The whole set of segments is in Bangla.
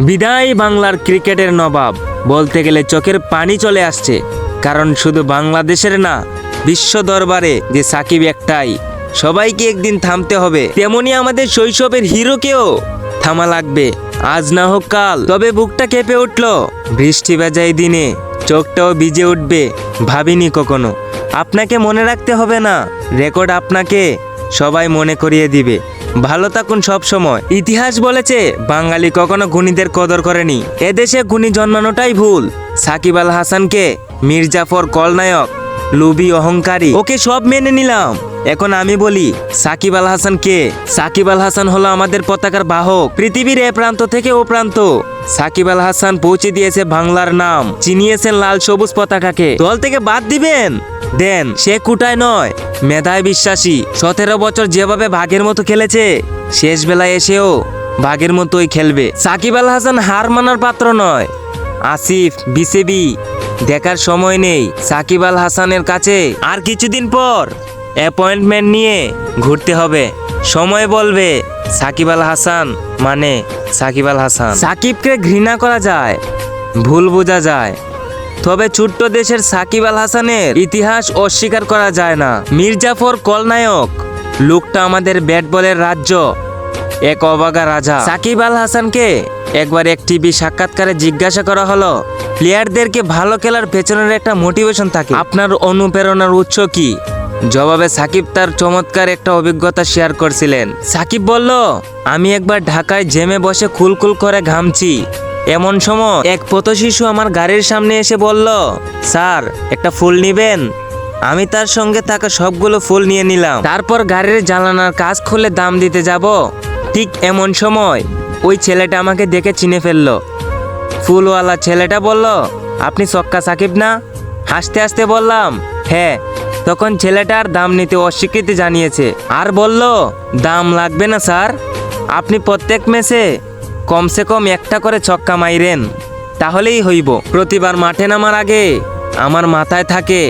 বিদায় বাংলার ক্রিকেটের নবাব। বলতে গেলে চোখের পানি চলে আসছে। কারণ শুধু বাংলাদেশের না, বিশ্ব দরবারে যে সাকিব একটাই, সবাইকে একদিন থামতে হবে। তেমনি আমাদের শৈশবের হিরোকেও থামা লাগবে। আজ না হোক কাল, তবে বুকটা কেঁপে উঠল। বৃষ্টি বাজাই দিনে চোখটাও ভিজে উঠবে, ভাবিনি কখনো। আপনাকে মনে রাখতে হবে না, রেকর্ড আপনাকে সবাই মনে করিয়ে দিবে। ভালো থাকুন সব সময়। ইতিহাস বলেছে, বাঙালি কখনো গুণীদের কদর করেনি। এদেশে গুণী জন্মানোটাই ভুল। সাকিব আল হাসানকে মির্জাফর কলনায়ক, লুবি অহংকারী, ওকে সব মেনে নিলাম। এখন আমি বলি, সাকিব আল হাসান কে? সাকিব আল হাসান হলো আমাদের পতাকার বাহক। পৃথিবীর এ প্রান্ত থেকে ও প্রান্ত। সাকিব আল হাসান পৌঁছে দিয়েছে বাংলার নাম। চিনিয়েছেন লাল সবুজ পতাকাকে। দল থেকে বাদ দিবেন? দেন, সে কুটায় নয়। মেধায় বিশ্বাসী, সতেরো বছর যেভাবে ভাগের মতো খেলেছে শেষ বেলায় এসেও ভাগের মতোই খেলবে। সাকিব আল হাসান হার মানার পাত্র নয়। আসিফ, বিসিবি, দেখার সময় নেই। সাকিব আল হাসানের কাছে আর কিছুদিন পর অ্যাপয়েন্টমেন্ট নিয়ে ঘুরতে হবে। সময় বলবে, সাকিব আল হাসান মানে সাকিব আল হাসান। সাকিবকে ঘৃণা করা যায়, ভুল বোঝা যায়। তবে ছোট্ট দেশের সাকিব আল হাসানের ইতিহাস অস্বীকার করা যায় না। মির্জাফর কলনায়ক, লোকটা আমাদের ব্যাট বলের রাজ্য। এক অবাগা রাজা। সাকিব আল হাসানকে একবার এক টিভি সাক্ষাৎকারে জিজ্ঞাসা করা হলো, প্লেয়ারদেরকে ভালো খেলার পেছনের একটা মোটিভেশন থাকে। আপনার অনুপ্রেরণার উৎস কি? জবাবে সাকিব তার চমৎকার একটা অভিজ্ঞতা শেয়ার করছিলেন। সাকিব বলল, আমি একবার ঢাকায় জেমে বসে কুলকুল করে ঘামছি। এমন সময় এক পথ শিশু আমার গাড়ির সামনে এসে বলল, স্যার, একটা ফুল নিবেন? আমি তার সঙ্গে থাকা সবগুলো ফুল নিয়ে নিলাম। তারপর গাড়ির জানালার কাজ খুলে দাম দিতে যাব। ঠিক এমন সময় ওই ছেলেটা আমাকে দেখে চিনে ফেলল। ফুলওয়ালা ছেলেটা বলল, আপনি সক্কা সাকিব না? হাসতে হাসতে বললাম হ্যাঁ। তখন ছেলেটার দাম নিতে অস্বীকৃতি জানিয়েছে। আর বলল, দাম লাগবে না, স্যার। আপনি প্রত্যেক ম্যাচে কমসে কম একটা করে ছক্কা মাইরেন, তাহলেই হইব। প্রতিবার মাঠে নামার আগে আমার মাথায় থাকে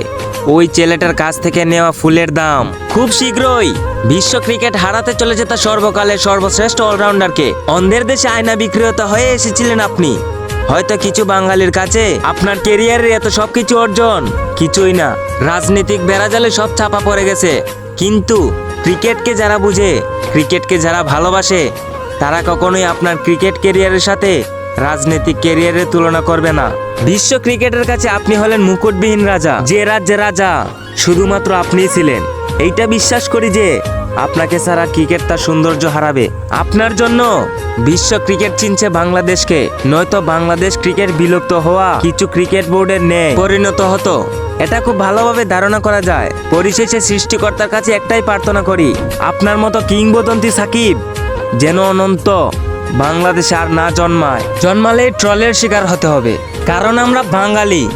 ওই ছেলেটার কাছ থেকে নেওয়া ফুলের দাম। খুব শীঘ্রই বিশ্ব ক্রিকেট হারাতে চলেছে তার সর্বকালের সর্বশ্রেষ্ঠ অলরাউন্ডারকে। অন্ধের দেশে আয়না বিক্রিয়তা হয়ে এসেছিলেন আপনি। হয়তো কিছু বাঙালির কাছে আপনার কেরিয়ারের এত সব কিছু অর্জন কিছুই না। রাজনৈতিক বেড়াজালে সব চাপা পড়ে গেছে। কিন্তু ক্রিকেটকে যারা বুঝে, ক্রিকেটকে যারা ভালোবাসে তারা কখনোই আপনার ক্রিকেট কেরিয়ারের সাথে রাজনৈতিক কেরিয়ারের তুলনা করবে না। বিশ্ব ক্রিকেটের কাছে আপনি হলেন মুকুটবিহীন রাজা। যে রাজ্যে রাজা, শুধুমাত্র আপনিই ছিলেন। এইটা বিশ্বাস করি যে, আপনাকে ছাড়া ক্রিকেট তার সৌন্দর্য হারাবে। আপনার জন্য বিশ্ব ক্রিকেট চিনছে বাংলাদেশকে। নয়তো বাংলাদেশ ক্রিকেট বিলুপ্ত হওয়া কিছু ক্রিকেট বোর্ডের নেই পরিণত হতো। এটা খুব ভালোভাবে ধারণা করা যায়। পরিশেষে সৃষ্টিকর্তার কাছে একটাই প্রার্থনা করি। আপনার মতো কিংবদন্তি সাকিব যেন অনন্ত। বাংলাদেশে আর না জন্মায়। জন্মালে ট্রলের শিকার হতে হবে। কারণ আমরা বাঙালি।